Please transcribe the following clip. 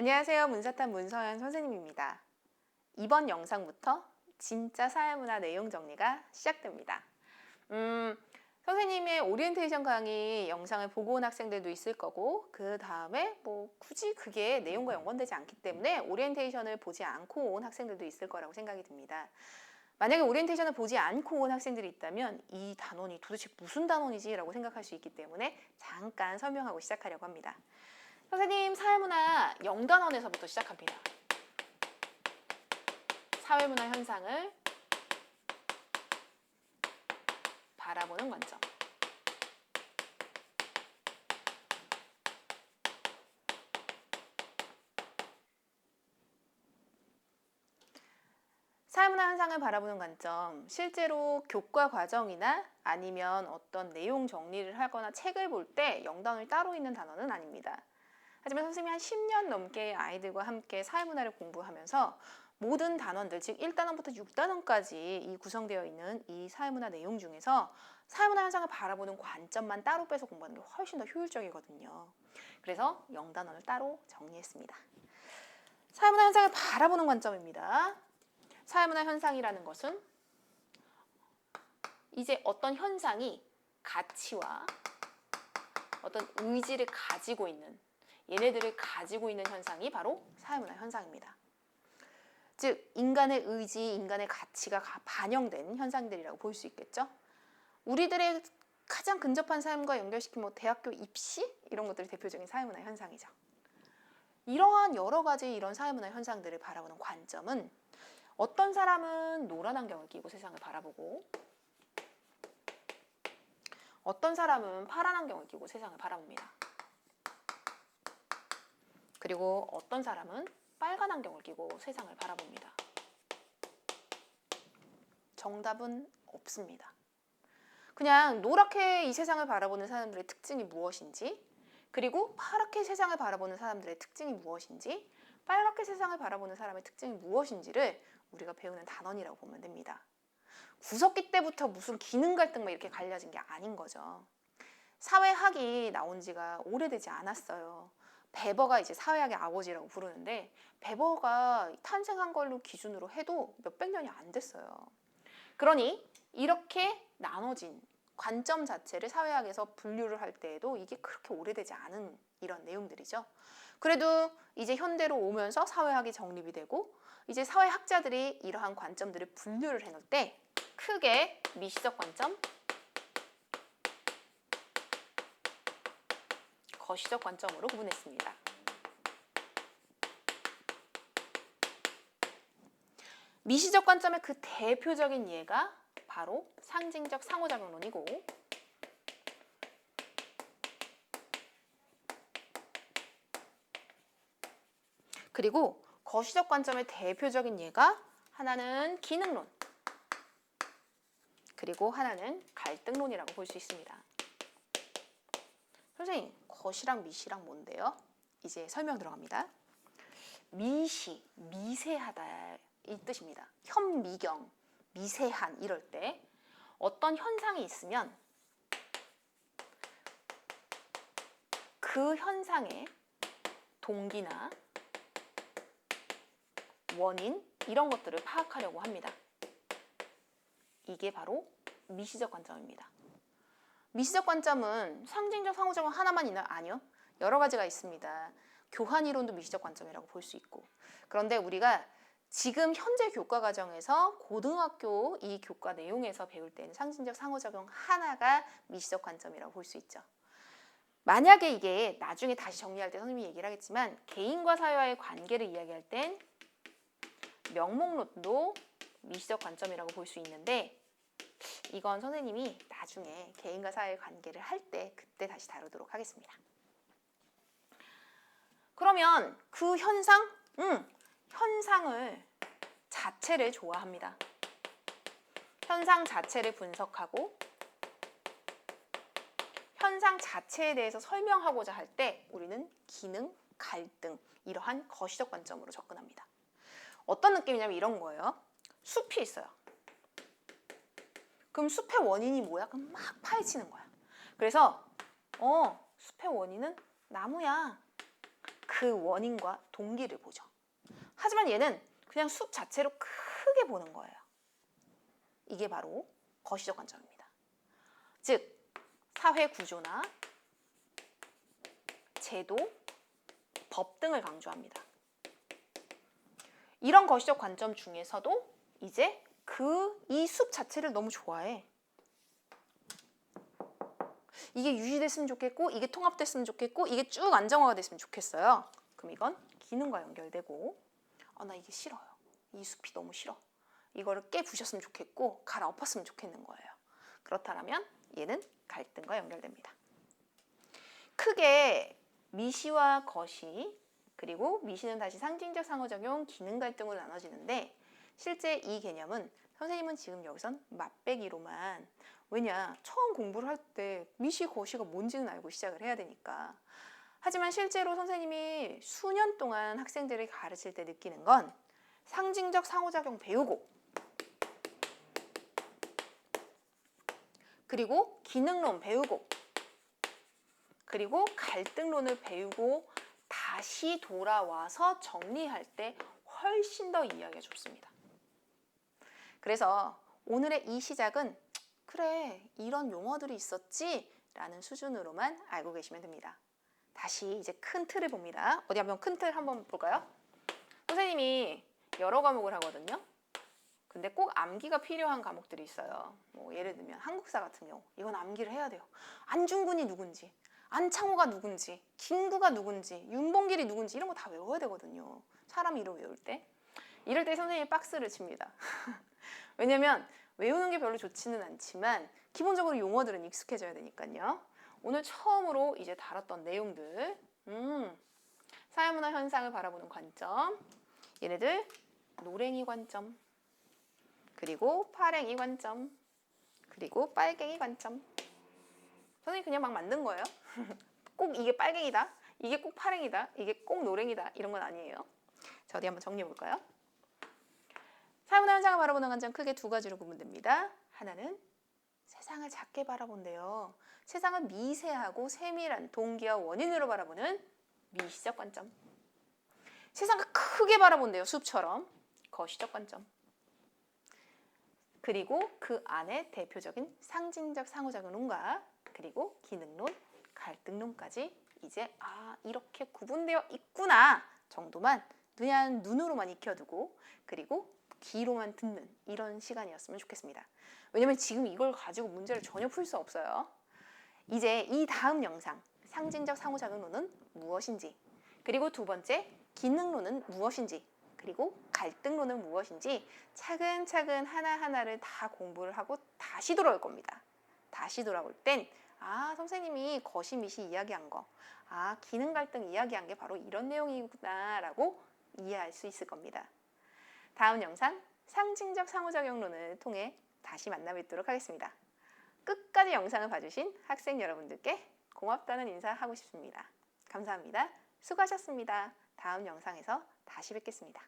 안녕하세요. 문사탄 문서연 선생님입니다. 이번 영상부터 진짜 사회문화 내용 정리가 시작됩니다. 음, 선생님의 오리엔테이션 강의 영상을 보고 온 학생들도 있을 거고 그 다음에 뭐 굳이 그게 내용과 연관되지 않기 때문에 오리엔테이션을 보지 않고 온 학생들도 있을 거라고 생각이 듭니다. 만약에 오리엔테이션을 보지 않고 온 학생들이 있다면 이 단원이 도대체 무슨 단원이지? 라고 생각할 수 있기 때문에 잠깐 설명하고 시작하려고 합니다. 선생님 사회문화 영단원에서부터 시작합니다. 사회문화 현상을 바라보는 관점. 사회문화 현상을 바라보는 관점, 실제로 교과 과정이나 아니면 어떤 내용 정리를 하거나 책을 볼 때 영단원이 따로 있는 단어는 아닙니다. 하지만 선생님이 한 10년 넘게 아이들과 함께 사회문화를 공부하면서 모든 단원들, 즉 1단원부터 6단원까지 이 구성되어 있는 이 사회문화 내용 중에서 사회문화 현상을 바라보는 관점만 따로 빼서 공부하는 게 훨씬 더 효율적이거든요. 그래서 영단원을 따로 정리했습니다. 사회문화 현상을 바라보는 관점입니다. 사회문화 현상이라는 것은 이제 어떤 현상이 가치와 어떤 의지를 가지고 있는 얘네들을 가지고 있는 현상이 바로 사회문화 현상입니다. 즉 인간의 의지, 인간의 가치가 반영된 현상들이라고 볼 수 있겠죠. 우리들의 가장 근접한 삶과 연결시킨 뭐 대학교 입시 이런 것들이 대표적인 사회문화 현상이죠. 이러한 여러 가지 이런 사회문화 현상들을 바라보는 관점은 어떤 사람은 노란 안경을 끼고 세상을 바라보고 어떤 사람은 파란 안경을 끼고 세상을 바라봅니다. 그리고 어떤 사람은 빨간 안경을 끼고 세상을 바라봅니다. 정답은 없습니다. 그냥 노랗게 이 세상을 바라보는 사람들의 특징이 무엇인지, 그리고 파랗게 세상을 바라보는 사람들의 특징이 무엇인지, 빨갛게 세상을 바라보는 사람의 특징이 무엇인지를 우리가 배우는 단원이라고 보면 됩니다. 구석기 때부터 무슨 기능 갈등 막 이렇게 갈려진 게 아닌 거죠. 사회학이 나온 지가 오래되지 않았어요. 베버가 이제 사회학의 아버지라고 부르는데 베버가 탄생한 걸로 기준으로 해도 몇백 년이 안 됐어요. 그러니 이렇게 나눠진 관점 자체를 사회학에서 분류를 할 때에도 이게 그렇게 오래되지 않은 이런 내용들이죠. 그래도 이제 현대로 오면서 사회학이 정립이 되고 이제 사회학자들이 이러한 관점들을 분류를 해놓을 때 크게 미시적 관점, 거시적 관점으로 구분했습니다. 미시적 관점의 그 대표적인 예가 바로 상징적 상호작용론이고 그리고 거시적 관점의 대표적인 예가 하나는 기능론 그리고 하나는 갈등론이라고 볼 수 있습니다. 선생님, 거시랑 미시랑 뭔데요? 이제 설명 들어갑니다. 미시, 미세하다 이 뜻입니다. 현미경, 미세한 이럴 때 어떤 현상이 있으면 그 현상의 동기나 원인 이런 것들을 파악하려고 합니다. 이게 바로 미시적 관점입니다. 미시적 관점은 상징적 상호작용 하나만 있나 아니요. 여러 가지가 있습니다. 교환 이론도 미시적 관점이라고 볼 수 있고. 그런데 우리가 지금 현재 교과 과정에서 고등학교 이 교과 내용에서 배울 때는 상징적 상호작용 하나가 미시적 관점이라고 볼 수 있죠. 만약에 이게 나중에 다시 정리할 때 선생님이 얘기를 하겠지만 개인과 사회와의 관계를 이야기할 땐 명목론도 미시적 관점이라고 볼 수 있는데 이건 선생님이 나중에 개인과 사회의 관계를 할 때 그때 다시 다루도록 하겠습니다. 그러면 그 현상, 음, 현상을 자체를 좋아합니다. 현상 자체를 분석하고 현상 자체에 대해서 설명하고자 할 때 우리는 기능, 갈등 이러한 거시적 관점으로 접근합니다. 어떤 느낌이냐면 이런 거예요. 숲이 있어요. 그럼 숲의 원인이 뭐야? 그럼 막 파헤치는 거야. 그래서 어 숲의 원인은 나무야. 그 원인과 동기를 보죠. 하지만 얘는 그냥 숲 자체로 크게 보는 거예요. 이게 바로 거시적 관점입니다. 즉 사회 구조나 제도, 법 등을 강조합니다. 이런 거시적 관점 중에서도 이제 그 이 숲 자체를 너무 좋아해. 이게 유지됐으면 좋겠고 이게 통합됐으면 좋겠고 이게 쭉 안정화가 됐으면 좋겠어요. 그럼 이건 기능과 연결되고 아 나 이게 싫어요. 이 숲이 너무 싫어. 이거를 깨 부셨으면 좋겠고 갈아엎었으면 좋겠는 거예요. 그렇다면 얘는 갈등과 연결됩니다. 크게 미시와 거시 그리고 미시는 다시 상징적 상호작용 기능 갈등으로 나눠지는데 실제 이 개념은 선생님은 지금 여기선 맛배기로만 왜냐 처음 공부를 할 때 미시 거시가 뭔지는 알고 시작을 해야 되니까 하지만 실제로 선생님이 수년 동안 학생들을 가르칠 때 느끼는 건 상징적 상호작용 배우고 그리고 기능론 배우고 그리고 갈등론을 배우고 다시 돌아와서 정리할 때 훨씬 더 이해하기가 좋습니다. 그래서 오늘의 이 시작은 그래 이런 용어들이 있었지 라는 수준으로만 알고 계시면 됩니다. 다시 이제 큰 틀을 봅니다. 어디 한번 큰 틀 한번 볼까요? 선생님이 여러 과목을 하거든요. 근데 꼭 암기가 필요한 과목들이 있어요. 뭐 예를 들면 한국사 같은 경우 이건 암기를 해야 돼요. 안중근이 누군지, 안창호가 누군지, 김구가 누군지, 윤봉길이 누군지 이런 거 다 외워야 되거든요. 사람 이름 외울 때. 이럴 때 선생님이 박스를 칩니다. 왜냐면 외우는 게 별로 좋지는 않지만 기본적으로 용어들은 익숙해져야 되니까요. 오늘 처음으로 이제 다뤘던 내용들, 음, 사회문화 현상을 바라보는 관점, 얘네들 노랭이 관점, 그리고 파랭이 관점, 그리고 빨갱이 관점. 선생님 그냥 막 만든 거예요. 꼭 이게 빨갱이다, 이게 꼭 파랭이다, 이게 꼭 노랭이다 이런 건 아니에요. 자 어디 한번 정리해 볼까요? 사회문화 현상을 바라보는 관점 크게 두 가지로 구분됩니다. 하나는 세상을 작게 바라본대요. 세상을 미세하고 세밀한 동기와 원인으로 바라보는 미시적 관점. 세상을 크게 바라본대요. 숲처럼. 거시적 관점. 그리고 그 안에 대표적인 상징적 상호작용론과 그리고 기능론, 갈등론까지 이제 아 이렇게 구분되어 있구나 정도만 그냥 눈으로만 익혀두고 그리고 귀로만 듣는 이런 시간이었으면 좋겠습니다. 왜냐면 지금 이걸 가지고 문제를 전혀 풀 수 없어요. 이제 이 다음 영상 상징적 상호작용론은 무엇인지 그리고 두 번째 기능론은 무엇인지 그리고 갈등론은 무엇인지 차근차근 하나하나를 다 공부를 하고 다시 돌아올 겁니다. 다시 돌아올 땐 아, 선생님이 거시미시 이야기한 거, 아, 기능 갈등 이야기한 게 바로 이런 내용이구나라고 이해할 수 있을 겁니다. 다음 영상 상징적 상호작용론을 통해 다시 만나 뵙도록 하겠습니다. 끝까지 영상을 봐주신 학생 여러분들께 고맙다는 인사하고 싶습니다. 감사합니다. 수고하셨습니다. 다음 영상에서 다시 뵙겠습니다.